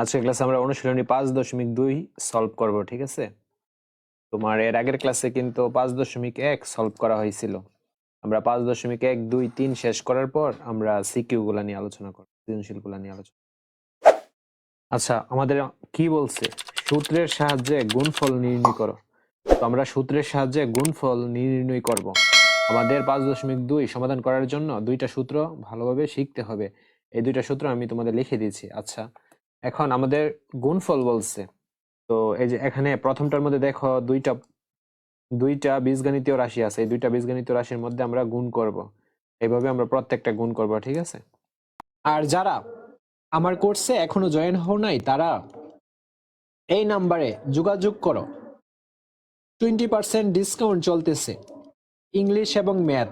আজকের ক্লাসে আমরা অনুশীলনী পাঁচ দশমিক দুই সলভ করব, ঠিক আছে? তোমার এর আগের ক্লাসে কিন্তু পাঁচ দশমিক এক সলভ করা হয়েছিল। আমরা পাঁচ দশমিক এক দুই তিন শেষ করার পর আমরা সিকিউ গুলা নিয়ে আলোচনা করব সৃজনশীলগুলা নিয়ে আলোচনা আচ্ছা আমাদের কি বলছে? সূত্রের সাহায্যে গুণফল নির্ণয় করো। তো আমরা সূত্রের সাহায্যে গুণফল নির্ণয় করব। আমাদের পাঁচ দশমিক দুই সমাধান করার জন্য দুইটা সূত্র ভালোভাবে শিখতে হবে। এই দুইটা সূত্র আমি তোমাদের লিখে দিয়েছি। আচ্ছা এখন আমাদের গুণফল বলছে। তো এই যে এখানে প্রথমটার মধ্যে দেখো দুইটা দুইটা বীজগণিতীয় রাশি আছে। এই দুইটা বীজগণিতীয় রাশির মধ্যে আমরা গুণ করব। এইভাবে আমরা প্রত্যেকটা গুণ করব, ঠিক আছে? আর যারা আমার কোর্সে এখনও জয়েন হও নাই, তারা এই নাম্বারে যোগাযোগ করো। টোয়েন্টি পার্সেন্ট ডিসকাউন্ট চলতেছে। ইংলিশ এবং ম্যাথ।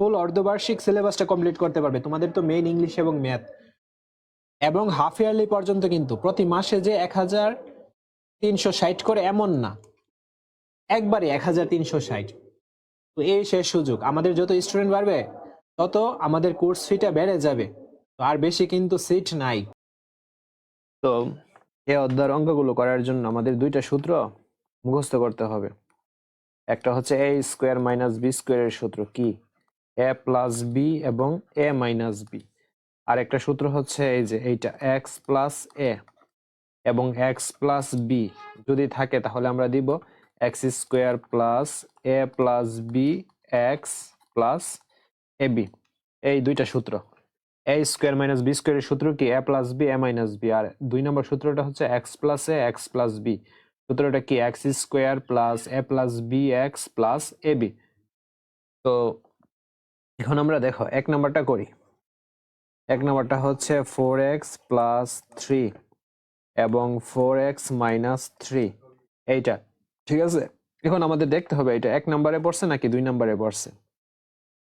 ফুল অর্ধবার্ষিক সিলেবাসটা কমপ্লিট করতে পারবে। তোমাদের তো মেইন ইংলিশ এবং ম্যাথ। এবং হাফ ইয়ারলি পর্যন্ত কিন্তু প্রতি মাসে যে এক হাজার তিনশো ষাট করে এমন না। একবারে এক হাজার তিনশো ষাট। তো এই শেষ সুযোগ। আমাদের যত স্টুডেন্ট বাড়বে, তত আমাদের কোর্স ফিটা বেড়ে যাবে। তো আর বেশি কিন্তু সিট নাই। তো এই অধ্যায়ের অঙ্কগুলো করার জন্য আমাদের দুইটা সূত্র মুখস্থ করতে হবে। একটা হচ্ছে এ স্কোয়ার মাইনাস বি স্কোয়ারের সূত্র কি? এ প্লাস বি এবং এ মাইনাস বি আর একটা সূত্র হচ্ছে এই যে এইটা এক্স প্লাস এ এবং এক্স প্লাস বি যদি থাকে তাহলে আমরা দিব X square plus A plus B X plus A B এই দুইটা সূত্র। এ স্কোয়ার মাইনাস বি স্কোয়ারের সূত্র কি? A plus B A minus B আর দুই নম্বর সূত্রটা হচ্ছে X plus A X plus B সূত্রটা কি? X square plus A plus B X plus A B তো এখন আমরা দেখো, এক নাম্বারটা করি। এক নাম্বারটা হচ্ছে ফোর এক্স প্লাস থ্রি এবং ফোর এক্স মাইনাস থ্রি এইটা, ঠিক আছে? এখন আমাদের দেখতে হবে এটা এক নম্বরে পড়ছে নাকি দুই নম্বরে পড়ছে?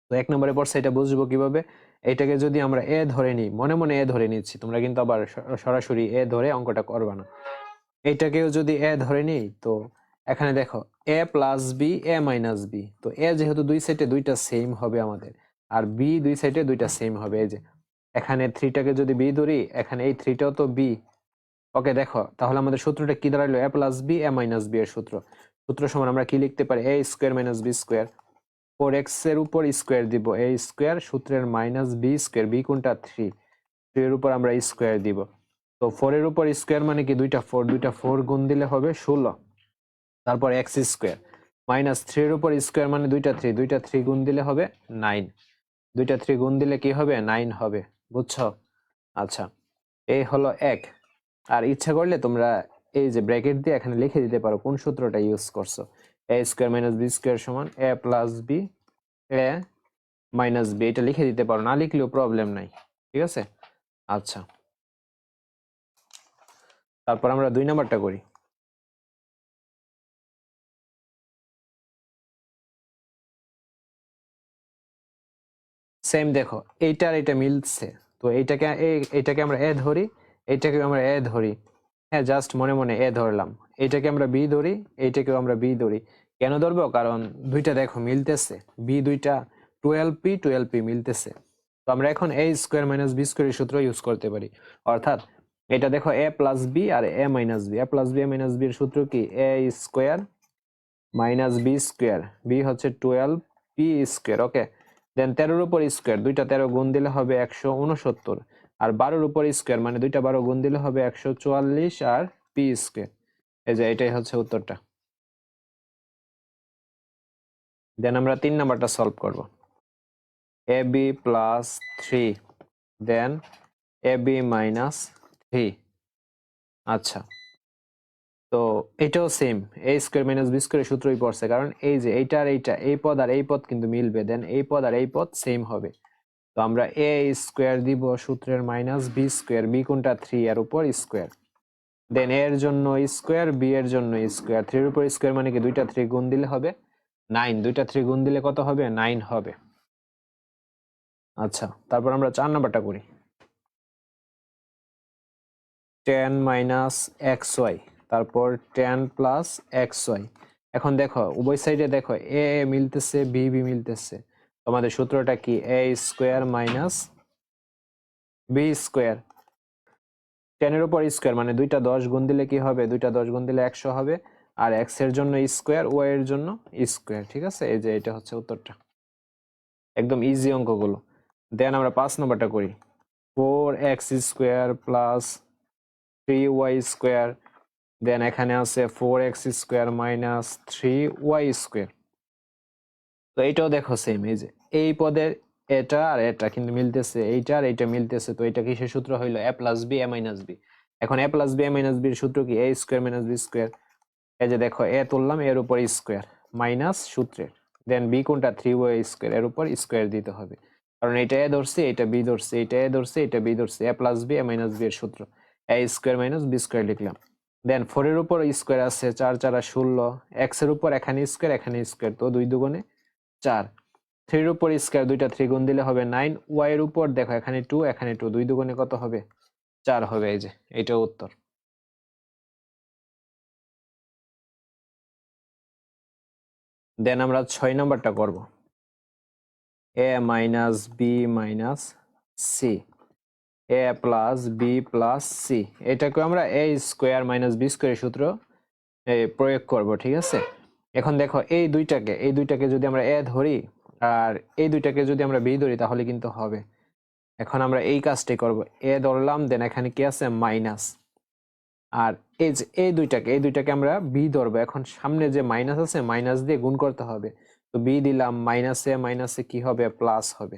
তো এক নম্বরে পড়ছে, এটা বুঝব কীভাবে? এটাকে যদি আমরা এ ধরে নিই, মনে মনে এ ধরে নিচ্ছি, তোমরা কিন্তু আবার সরাসরি এ ধরে অঙ্কটা করবে না। এইটাকেও যদি এ ধরে নিই, তো এখানে দেখো, A plus B, A minus B. তো এ যেহেতু দুই সাইডে দুইটা সেম হবে আমাদের, আর বি দুই সাইডে দুইটা সেম হবে, এই যে। এখানে থ্রিটাকে যদি বি ধরি, এখানে এই থ্রিটাও তো বি ওকে দেখো, তাহলে আমাদের সূত্রটা কি দাঁড়াল A plus B A minus B এর সূত্র। সূত্র সমান আমরা কি লিখতে পারি? A square minus B square four এক্সের উপর স্কোয়ার দিব। এ স্কোয়ার সূত্রের মাইনাস বি স্কোয়ার বি কোনটা? থ্রি থ্রি এর উপর আমরা স্কোয়ার দিব। তো ফোর এর উপর স্কোয়ার মানে কি? দুইটা ফোর দুইটা ফোর গুণ দিলে হবে ষোলো। তারপর এক্স স্কোয়ার মাইনাস থ্রি এর উপর স্কোয়ার মানে দুইটা থ্রি দুইটা থ্রি গুণ দিলে হবে নাইন দুইটা থ্রি গুণ দিলে কি হবে? নাইন হবে। বুঝছ? আচ্ছা এই হলো এক। আর ইচ্ছা করলে তোমরা এই যে ব্র্যাকেট দিয়ে এখানে লিখে দিতে পারো কোন সূত্রটা ইউজ করছ। A square minus B square সমান A plus B A minus B এটা লিখে দিতে পারো, না লিখলেও প্রবলেম নাই, ঠিক আছে? আচ্ছা। তারপর আমরা দুই নাম্বারটা করি। সেম দেখো, এইটার এটা মিলছে। তো এইটাকে এই- এইটাকে আমরা এ ধরি এইটাকে আমরা এ ধরি। হ্যাঁ জাস্ট মনে মনে এ ধরলাম। এইটাকে আমরা বি ধরি এইটাকেও আমরা বি ধরি। কেন ধরবো? কারণ দুইটা দেখো মিলতেছে। বি দুইটা টুয়েলভ পি টুয়েলভ পি মিলতেছে। তো আমরা এখন এ স্কোয়ার মাইনাস বি স্কোয়ারের সূত্র ইউজ করতে পারি। অর্থাৎ এটা দেখো এ plus B R A minus B A plus B A minus B এর সূত্র কি? A square minus B square B হচ্ছে twelve P square okay then তেরোর উপর স্কোয়ার দুইটা তেরো গুণ দিলে হবে একশো উনসত্তর। আর বারোর উপর স্কোয়ার মানে দুইটা বারো গুণ দিলে হবে একশো চুয়াল্লিশ আর পি স্কোয়ার এই যে এটাই হচ্ছে উত্তরটা। দেন আমরা তিন নাম্বারটা সলভ করব। A B plus three then A B minus three আচ্ছা। তো এটাও same A square minus B স্কোয়ারের সূত্রই পড়ছে, কারণ এই যে এইটা আর এইটা, এই পদ আর এই পদ কিন্তু মিলবে দেন এই পদ আর এই পদ সেম হবে। তো আমরা এ স্কোয়ার দিব সূত্রের মাইনাস বি স্কোয়ার বি কোনটা? থ্রি এর উপর স্কোয়ার দেন এর জন্য স্কোয়ার বি এর জন্য স্কোয়ার থ্রির উপর স্কোয়ার মানে কি? দুইটা থ্রি গুণ দিলে হবে নাইন দুইটা থ্রি গুণ দিলে কত হবে? নাইন হবে। আচ্ছা তারপর আমরা চার নাম্বারটা করি। টেন মাইনাস এক্স ওয়াই তারপর টেন প্লাস এক্স ওয়াই এখন দেখো, উভয় সাইডে দেখো এ এ মিলতেছে বি বি মিলতেছে। তোমাদের সূত্রটা কি? A square minus B square টেনের উপর স্কোয়ার মানে দুইটা দশ গুণ দিলে কি হবে? দুইটা দশ গুণ দিলে একশো হবে। আর এক্সের জন্য স্কোয়ার ওয়াই এর জন্য স্কোয়ার ঠিক আছে? এই যে এটা হচ্ছে উত্তরটা। একদম ইজি অঙ্কগুলো। দেন আমরা পাঁচ নম্বরটা করি। Four X square plus three Y square then এখানে আছে four X square minus three Y square তো এইটাও দেখো সেম এই যে এই পদের এটা আর এটা কিন্তু মিলতেছে এইটা আর এইটা মিলতেছে। তো এটা কিসের সূত্র হইল? A plus B A minus B এখন A plus B A minus বির সূত্র কি? A square minus B square এই যে দেখো এ তুললাম, এর উপর স্কোয়ার মাইনাস সূত্রের। দেন বি কোনটা? থ্রি ওয়াই স্কোয়ার এর উপর স্কোয়ার দিতে হবে। কারণ এটা এ ধরছে, এটা বি ধরছে, এটা এ ধরছে, এটা বি ধরছে। A plus B A minus B এর সূত্র। A square minus B square লিখলাম। দেন ফোর এর উপর স্কোয়ার আছে, চার, চারা ষোলো। এক্সের উপর এখানে স্কোয়ার এখানে স্কোয়ার তো দুই দুগুণে চার। থ্রির উপর স্কোয়ার দুইটা থ্রি গুণ দিলে হবে নাইন ওয়াই এর উপর, দেখো, এখানে টু এখানে টু দুই দুগুণে কত হবে? চার হবে এই যে, এইটা উত্তর। দেন আমরা ছয় নাম্বারটা করব। A minus B minus C A plus B plus C এটাকে আমরা এ স্কোয়ার মাইনাস বি স্কোয়ারের সূত্র প্রয়োগ করব, ঠিক আছে? এখন দেখো, এই দুইটাকে এই দুইটাকে যদি আমরা এ ধরি, আর এই দুইটাকে যদি আমরা বি ধরি, তাহলে কিন্তু হবে। এখন আমরা এই কাজটাই করব। এ ধরলাম দেন এখানে কি আছে? মাইনাস আর এই যে, এই দুইটাকে এই দুইটাকে আমরা বি ধরবো। এখন সামনে যে মাইনাস আছে মাইনাস দিয়ে গুণ করতে হবে। তো বি দিলাম মাইনাসে মাইনাসে কি হবে? প্লাস হবে।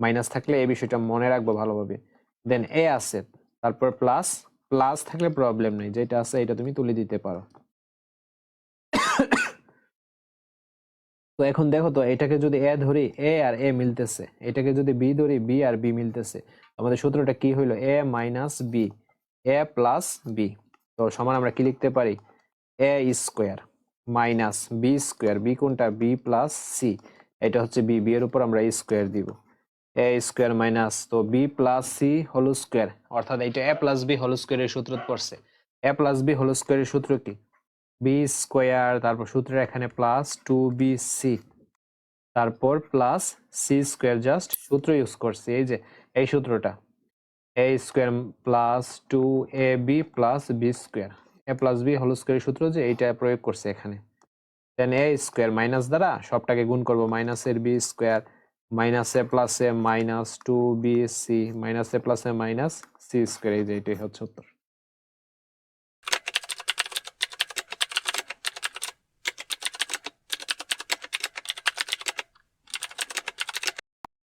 মাইনাস থাকলে এই বিষয়টা মনে রাখব ভালোভাবে। দেন এ আছে, তারপর প্লাস প্লাস থাকলে প্রবলেম নেই, যেটা আছে এটা তুমি তুলে দিতে পারো। তো এখন দেখো তো, এটাকে যদি এ ধরি এ আর এ মিলতেছে। এটাকে যদি বি ধরি বি আর বি মিলতেছে। আমাদের সূত্রটা কি হইল? A minus B A plus B তো সমান আমরা কি লিখতে পারি? A square minus B square B কোনটা? বি প্লাস সি এটা হচ্ছে বি বি এর উপর আমরা স্কোয়ার দিব। এ স্কোয়ার মাইনাস তো B plus C whole square অর্থাৎ এটা এ প্লাস বি হোল স্কোয়ারের সূত্র পড়ছে। এ প্লাস বি হোল স্কোয়ারের সূত্র কি? বি স্কোয়ার তারপর সূত্রের এখানে প্লাস টু বি সি তারপর প্লাস সি স্কোয়ার জাস্ট সূত্র ইউজ করছি। এই যে, এই সূত্রটা। A square plus two A B plus B square A plus B whole স্কোয়ারের সূত্র যে এইটা প্রয়োগ করছে এখানে। দেন এ স্কোয়ার মাইনাস দ্বারা সবটাকে গুণ করব। মাইনাসের B square minus A plus A minus two B C, minus A plus A minus C square, এই যে হচ্ছে উত্তর।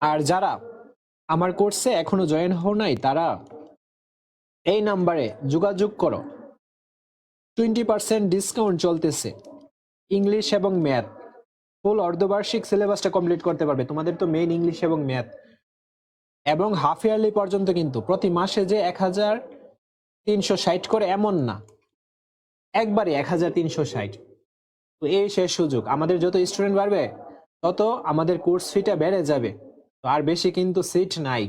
আর যারা আমার কোর্সে এখনও জয়েন হও নাই, তারা এই নাম্বারে যোগাযোগ করো। টোয়েন্টি পার্সেন্ট ডিসকাউন্ট চলতেছে, ইংলিশ এবং ম্যাথ। ফুল অর্ধবার্ষিক সিলেবাসটা কমপ্লিট করতে পারবে। তোমাদের তো মেইন ইংলিশ এবং ম্যাথ এবং হাফ ইয়ারলি পর্যন্ত কিন্তু প্রতি মাসে যে এক হাজার তিনশো ষাট করে এমন না। একবারে এক হাজার তিনশো ষাট। তো এই শেষ সুযোগ। আমাদের যত স্টুডেন্ট বাড়বে, তত আমাদের কোর্স ফিটা বেড়ে যাবে। তো আর বেশি কিন্তু সিট নাই।